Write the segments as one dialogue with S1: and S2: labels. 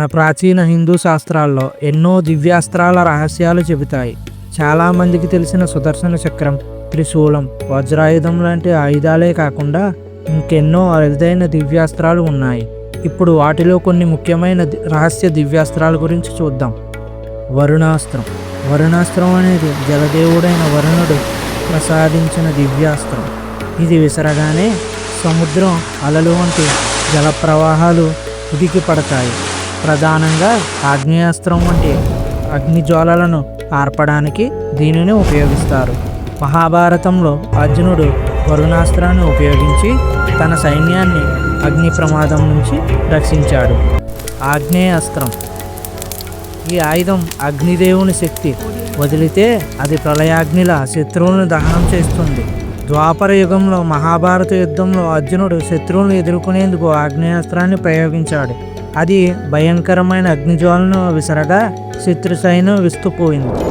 S1: మన ప్రాచీన హిందూ శాస్త్రాల్లో ఎన్నో దివ్యాస్త్రాల రహస్యాలు చెబుతాయి. చాలామందికి తెలిసిన సుదర్శన చక్రం త్రిశూలం వజ్రాయుధం లాంటి ఆయుధాలే కాకుండా ఇంకెన్నో అరుదైన దివ్యాస్త్రాలు ఉన్నాయి. ఇప్పుడు వాటిలో కొన్ని ముఖ్యమైన రహస్య దివ్యాస్త్రాల గురించి చూద్దాం. వరుణాస్త్రం. వరుణాస్త్రం అనేది జలదేవుడైన వరుణుడు ప్రసాదించిన దివ్యాస్త్రం. ఇది విసరగానే సముద్రం అలలు వంటి జలప్రవాహాలు ఉదికి పడతాయి ప్రధానంగా ఆగ్నేయాస్త్రం వంటి అగ్నిజ్వాలలను ఆర్పడానికి దీనిని ఉపయోగిస్తారు. మహాభారతంలో అర్జునుడు వరుణాస్త్రాన్ని ఉపయోగించి తన సైన్యాన్ని అగ్ని ప్రమాదం నుంచి రక్షించాడు. ఆగ్నేయాస్త్రం. ఈ ఆయుధం అగ్నిదేవుని శక్తి. వదిలితే అది ప్రళయాగ్నిలా శత్రువులను దహనం చేస్తుంది. ద్వాపర యుగంలో మహాభారత యుద్ధంలో అర్జునుడు శత్రువులను ఎదుర్కొనేందుకు ఆగ్నేయాస్త్రాన్ని ప్రయోగించాడు. అది భయంకరమైన అగ్నిజ్వాలను విసరగా శత్రు సైన్యం విస్తుపోయింది.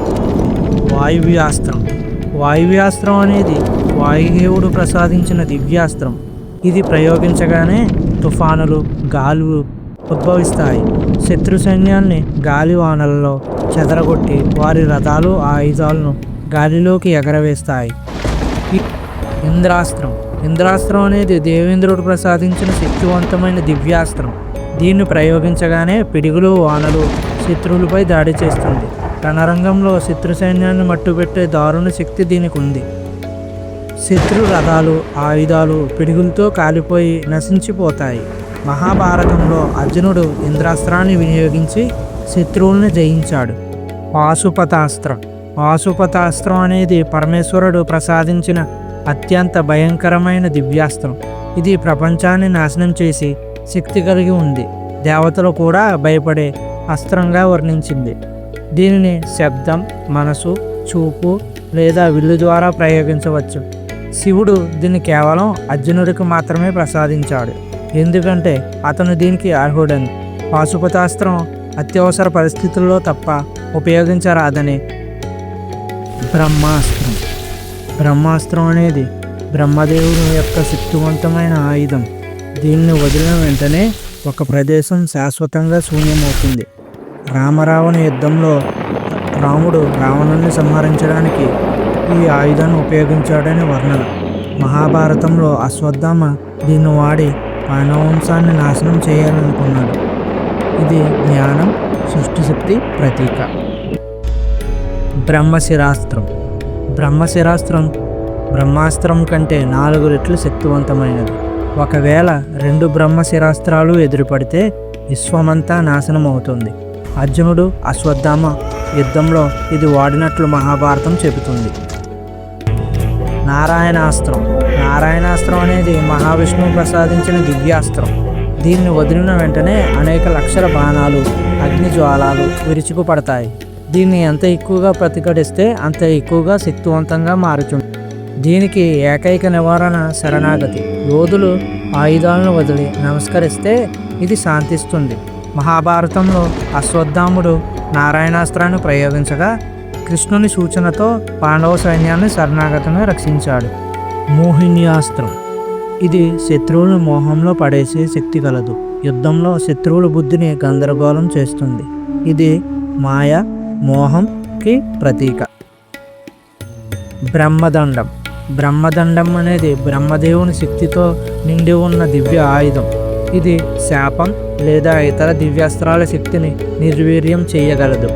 S1: వాయువ్యాస్త్రం. వాయువ్యాస్త్రం అనేది వాయుదేవుడు ప్రసాదించిన దివ్యాస్త్రం. ఇది ప్రయోగించగానే తుఫానులు గాలులు ఉద్భవిస్తాయి. శత్రు సైన్యాన్ని గాలి వానలలో చెదరగొట్టి వారి రథాలు ఆయుధాలను గాలిలోకి ఎగరవేస్తాయి. ఇంద్రాస్త్రం. ఇంద్రాస్త్రం అనేది దేవేంద్రుడు ప్రసాదించిన శక్తివంతమైన దివ్యాస్త్రం. దీన్ని ప్రయోగించగానే పిడుగులు వానలు శత్రువులపై దాడి చేస్తుంది. రణరంగంలో శత్రు సైన్యాన్ని మట్టుబెట్టే దారుణ శక్తి దీనికి ఉంది శత్రు రథాలు ఆయుధాలు పిడుగులతో కాలిపోయి నశించిపోతాయి. మహాభారతంలో అర్జునుడు ఇంద్రాస్త్రాన్ని వినియోగించి శత్రువుల్ని జయించాడు. పాశుపతాస్త్రం పాశుపతాస్త్రం అనేది పరమేశ్వరుడు ప్రసాదించిన అత్యంత భయంకరమైన దివ్యాస్త్రం. ఇది ప్రపంచాన్ని నాశనం చేసి శక్తి కలిగి ఉంది. దేవతలు కూడా భయపడే అస్త్రంగా వర్ణించింది. దీనిని శబ్దం మనసు చూపు లేదా విల్లు ద్వారా ప్రయోగించవచ్చు. శివుడు దీన్ని కేవలం అర్జునుడికి మాత్రమే ప్రసాదించాడు. ఎందుకంటే అతను దీనికి అర్హుడని. పాశుపతాస్త్రం అత్యవసర పరిస్థితుల్లో తప్ప ఉపయోగించరాదని. బ్రహ్మాస్త్రం. బ్రహ్మాస్త్రం అనేది బ్రహ్మదేవుని యొక్క శక్తివంతమైన ఆయుధం. దీన్ని వదిలిన వెంటనే ఒక ప్రదేశం శాశ్వతంగా శూన్యమవుతుంది. రామరావణ యుద్ధంలో రాముడు రావణుని సంహరించడానికి ఈ ఆయుధాన్ని ఉపయోగించాడని వర్ణన. మహాభారతంలో అశ్వత్థామ దీన్ని వాడి మానవంశాన్ని నాశనం చేయాలనుకున్నాడు. ఇది జ్ఞానం సృష్టిశక్తి ప్రతీక. బ్రహ్మశిరాస్త్రం. బ్రహ్మశిరాస్త్రం బ్రహ్మాస్త్రం కంటే నాలుగు రెట్లు శక్తివంతమైనది. ఒకవేళ రెండు బ్రహ్మశిరాస్త్రాలు ఎదురుపడితే విశ్వమంతా నాశనం అవుతుంది అర్జునుడు అశ్వత్థామ యుద్ధంలో ఇది వాడినట్లు మహాభారతం చెబుతుంది. నారాయణాస్త్రం. నారాయణాస్త్రం అనేది మహావిష్ణువు ప్రసాదించిన దివ్యాస్త్రం. దీన్ని వదిలిన వెంటనే అనేక లక్షల బాణాలు అగ్ని జ్వాలాలు విరుచుకుపడతాయి. దీన్ని ఎంత ఎక్కువగా ప్రతిఘటిస్తే అంత ఎక్కువగా శక్తివంతంగా మారుతుంది. దీనికి ఏకైక నివారణ శరణాగతి. యోధులు ఆయుధాలను వదిలి నమస్కరిస్తే ఇది శాంతిస్తుంది. మహాభారతంలో అశ్వత్థాముడు నారాయణాస్త్రాన్ని ప్రయోగించగా కృష్ణుని సూచనతో పాండవ సైన్యాన్ని శరణాగతిని రక్షించాడు. మోహిన్యాస్త్రం. ఇది శత్రువులను మోహంలో పడేసే శక్తి కలదు యుద్ధంలో శత్రువుల బుద్ధిని గందరగోళం చేస్తుంది. ఇది మాయ మోహంకి ప్రతీక. బ్రహ్మదండం. బ్రహ్మదండం అనేది బ్రహ్మదేవుని శక్తితో నిండి ఉన్న దివ్య ఆయుధం. ఇది శాపం లేదా ఇతర దివ్యాస్త్రాల శక్తిని నిర్వీర్యం చేయగలదు.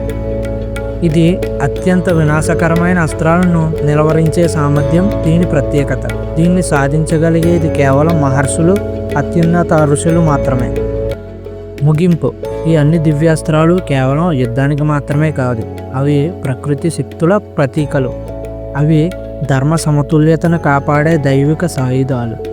S1: ఇది అత్యంత వినాశకరమైన అస్త్రాలను నిలవరించే సామర్థ్యం దీని ప్రత్యేకత. దీన్ని సాధించగలిగేది కేవలం మహర్షులు అత్యున్నత ఋషులు మాత్రమే. ముగింపు. ఈ అన్ని దివ్యాస్త్రాలు కేవలం యుద్ధానికి మాత్రమే కాదు అవి ప్రకృతి శక్తుల ప్రతీకలు. అవి ధర్మ సమతుల్యతను కాపాడే దైవిక సాయుధాలు.